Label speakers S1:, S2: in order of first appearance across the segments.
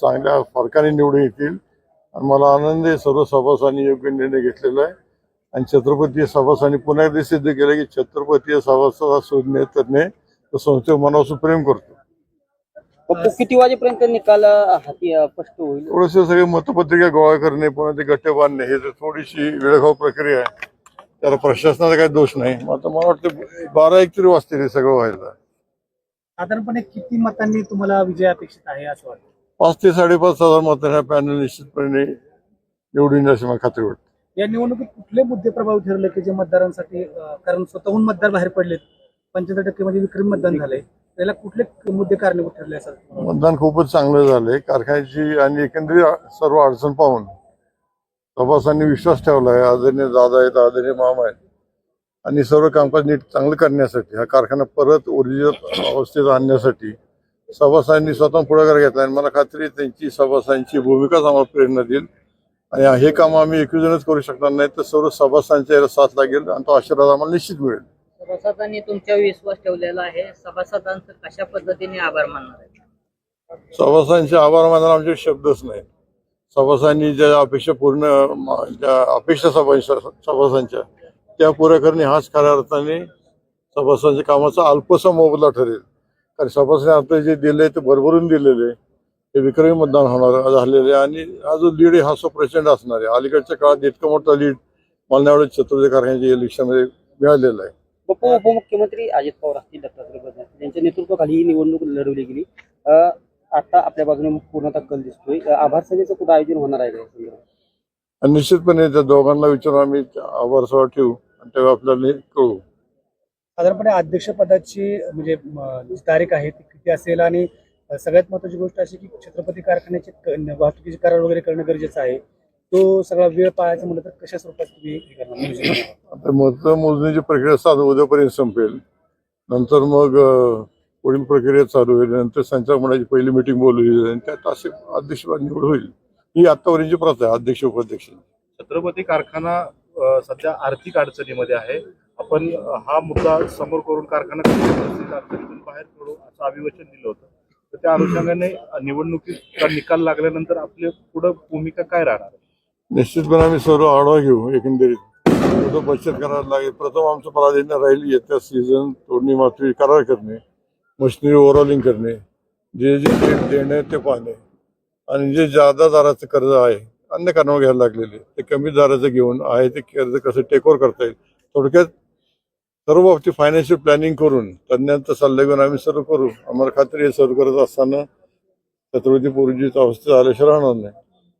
S1: चांगल्या फरकाने निवडून येतील. आणि मला आनंद आहे सर्व सभासदांनी योग्य निर्णय घेतलेला आहे. आणि छत्रपती सभासदांनी पुन्हा एकदा सिद्ध केलं की छत्रपती सभासद हा शोधणे तज्ञ तो संस्थेवर मनापासून प्रेम करतो.
S2: किती वाजेपर्यंत निकाल हाती स्पष्ट होईल?
S1: थोडेसे सगळे मतपत्रिका गोळा करणे पुन्हा ते गट्टे बांधणे हे तर थोडीशी वेळखाव प्रक्रिया आहे. त्याला प्रशासनाचा काही दोष नाही. मग आता मला वाटतं बारा एक तरी वाजतील हे सगळं व्हायला.
S3: साधारणपणे किती मतांनी तुम्हाला विजय अपेक्षित आहे असं वाटतं?
S1: पाच ते साडेपाच हजार मतं ह्या पॅनल निश्चितपणे निवडून अशी मला खात्री वाटते.
S3: या निवडणुकीत कुठले मुद्दे प्रभावी ठरले की जे मतदारांसाठी अं, कारण स्वतःहून मतदार बाहेर पडलेत पंच्याहत्तर टक्के म्हणजे विक्रमी मतदान झालंय त्याला कुठले मुद्दे कारणीभूत ठरले असं तुम्हाला? वाटतं?
S1: मतदान खूपच चांगलं झालंय. कारखान्याची आणि एकंदरीत सर्व अडचण पाहून सभासदांनी विश्वास ठेवला आहे. आदरणीय दादा आहेत आदरणीय मामा आहेत. आणि सर्व कामकाज नीट चांगलं करण्यासाठी हा कारखाना परत ओरिजिनल अवस्थेत आणण्यासाठी सभासदांनी स्वतः पुढाकार घेतला आणि मला खात्री त्यांची सभासदांची भूमिकाच आम्हाला प्रेरणा देईल. आणि हे काम आम्ही एकजणच करू शकणार नाही तर सर्व सभासदांच्या याला साथ लागेल आणि तो आशीर्वाद आम्हाला निश्चित मिळेल.
S4: सभासदांनी तुमच्यावर विश्वास ठेवलेला आहे. सभासदांचं कशा पद्धतीने आभार मानणार आहे
S1: सभासदांचे आभार मानायला आमचे शब्दच नाही. सभासदांनी ज्या अपेक्षा पूर्ण ज्या अपेक्षा सभा सभासदांच्या त्या पुऱ्या करणे हाच खऱ्या अर्थाने सभासदांच्या कामाचा अल्पसा मोबदला ठरेल. कारण सभासदांनी आता जे दिले ते भरभरून दिलेले. ते विक्रमी मतदान होणार झालेले आणि हा जो लीड हा सो प्रचंड असणार आहे. अलीकडच्या काळात इतका मोठा लीड मला छत्रपती कारखान्याच्या इलेक्शनमध्ये मिळालेला आहे.
S2: पप्पू उपमुख्यमंत्री अजित पवार असतील दत्तात्रय असतील. यांच्या नेतृत्वाखाली ही निवडणूक लढवली गेली. आता आपल्या बाजूने पूर्णतः कल दिसतोय. आभार सभेचं कुठं आयोजन होणार आहे
S1: निश्चितपणे त्या दोघांना विचारून आम्ही आभार सभा ठेवू आणि तेव्हा आपल्याला कळू.
S3: साधारणपणे अध्यक्षपदाची म्हणजे तारीख आहे ती किती असेल? आणि सगळ्यात महत्वाची गोष्ट अशी की छत्रपती कारखान्याचे वाहतुकीचे करार वगैरे करणं गरजेचं आहे. तो सगळा वेळ पाळायचा म्हणलं तर कशा स्वरूपात तुम्ही हे करणार?
S1: आता मत मोजणीची प्रक्रिया सात उद्यापर्यंत संपेल. नंतर मग पुढील प्रक्रिया चालू होईल. नंतर संचालक मंडळाची पहिली मिटिंग बोलवली जाईल. आणि त्यात असे अध्यक्षपद निवड होईल. ही आतापर्यंतची प्रथा आहे अध्यक्ष उपाध्यक्ष.
S5: छत्रपती कारखाना सध्या आर्थिक अडचणीमध्ये आहे. आपण हा मुद्दा समोर करून कारखाना अडचणीतून बाहेर पडू असं अभिवचन दिलं होतं. तर त्या अनुषंगाने निवडणुकीचा निकाल लागल्यानंतर आपली पुढं भूमिका काय राहणार?
S1: निश्चितपणे आम्ही सर्व आढावा घेऊ एकंदरीत. तो बचत करायला लागेल. प्रथम आमचं प्राधान्य राहील येत्या सीझन तोडणी मात्री करार करणे मशिनरी ओव्हरऑलिंग करणे जे जे रेट देणं ते पाहणे. आणि जे जादा दराचं कर्ज आहे अन्य कारणावर घ्यायला लागलेले ते कमी दराचं घेऊन आहे ते कर्ज कसं टेकओव्हर करता येईल थोडक्यात सर्व बाबतीत फायनान्शियल प्लॅनिंग करून तज्ञांचा सल्ला घेऊन आम्ही सर्व करू. आम्हाला खात्री आहे सर्व करत असताना छत्रपती पूर्वीची अवस्था आल्याशिवाय राहणार नाही.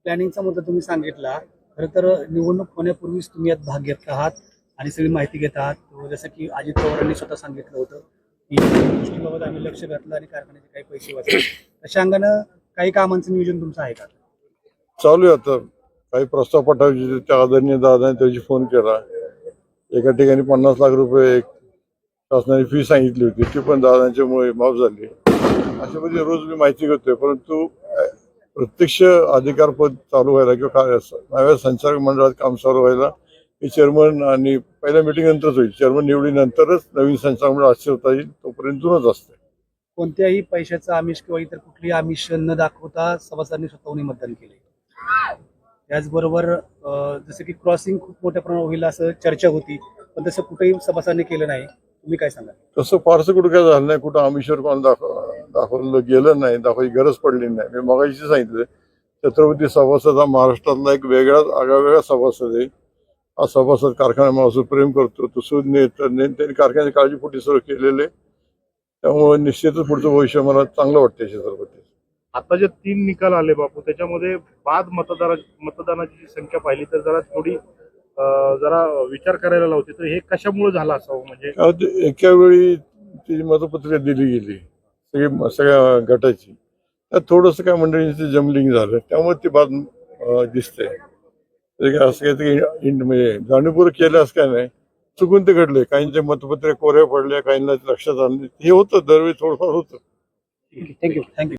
S3: प्लॅनिंगचा मुद्दा तुम्ही सांगितला. खरं तर निवडणूक होण्यापूर्वीच तुम्ही यात भाग घेत आहात आणि सगळी माहिती घेत आहात. जसं की अजित पवारांनी स्वतः सांगितलं होतं की गोष्टीबाबत आम्ही लक्ष घातलं आणि कारखान्याचे काही पैसे वाचले. तशा अंगानं काही कामांचं नियोजन तुमचं आहे का?
S1: चालू आहे आता. काही प्रस्ताव पाठवायचे त्या आदरणीय दादाने त्याची फोन केला. एका ठिकाणी पन्नास लाख रुपये एक शासनाने फी सांगितली होती. ती पण दादांच्यामुळे माफ झाली. अशा म्हणजे रोज मी माहिती घेतोय परंतु प्रत्यक्ष अधिकार पद चालू व्हायला किंवा काय असं नव्या संचालक मंडळात काम चालू व्हायला हे चेअरमन आणि पहिल्या मिटिंग नंतरच होईल. चेअरमन निवडीनंतरच नवीन संचालक मंडळ आश्चर्य होता येईल तोपर्यंत जुनच असते.
S3: कोणत्याही पैशाचं आमिष किंवा इतर कुठलीही आमिष न दाखवता सभासदांनी स्वतःहून मतदान केले. त्याचबरोबर जसं की क्रॉसिंग खूप मोठ्या प्रमाणात होईल असं चर्चा होती पण तसं कुठेही सभासदांनी केलं नाही. तुम्ही काय सांगाल?
S1: तसं फारसं कुठं काय झालं नाही. कुठं आमिश्वर कोण दाखव दाखवलं गेलं नाही. दाखवायची गरज पडली नाही. मी मगाशी सांगितलं छत्रपती सभासद हा महाराष्ट्रातला एक वेगळाच आगळा सभासद आहे. हा सभासद कारखाना असं प्रेम करतो. तो सुज्ञ त्यांनी कारखान्याची काळजीपोटी सुरू केलेले त्यामुळे निश्चितच पुढचं भविष्य मला चांगलं वाटतं छत्रपती
S5: आता जे तीन निकाल आले बापू त्याच्यामध्ये बाद मतदारा मतदानाची जी संख्या पाहिली तर जरा थोडी जरा विचार करायला लावते. तर हे कशामुळे झालं असावं? म्हणजे
S1: काय होतं, एका वेळी ती मतपत्रिका दिली गेली सगळी सगळ्या गटाची. त्यात थोडंसं काय मंडळींचं जमलिंग झालं त्यामुळे ती अं, दिसते. ते काय असं काही इंड म्हणजे जाणीवपूर्वक केलं असं काय नाही. चुकून ते घडले काहींचे मतपत्रिका कोऱ्या पडल्या काहींना लक्षात आलं नाही. हे होतं दरवेळी थोडंफार होतं.
S2: Thank you
S3: thank you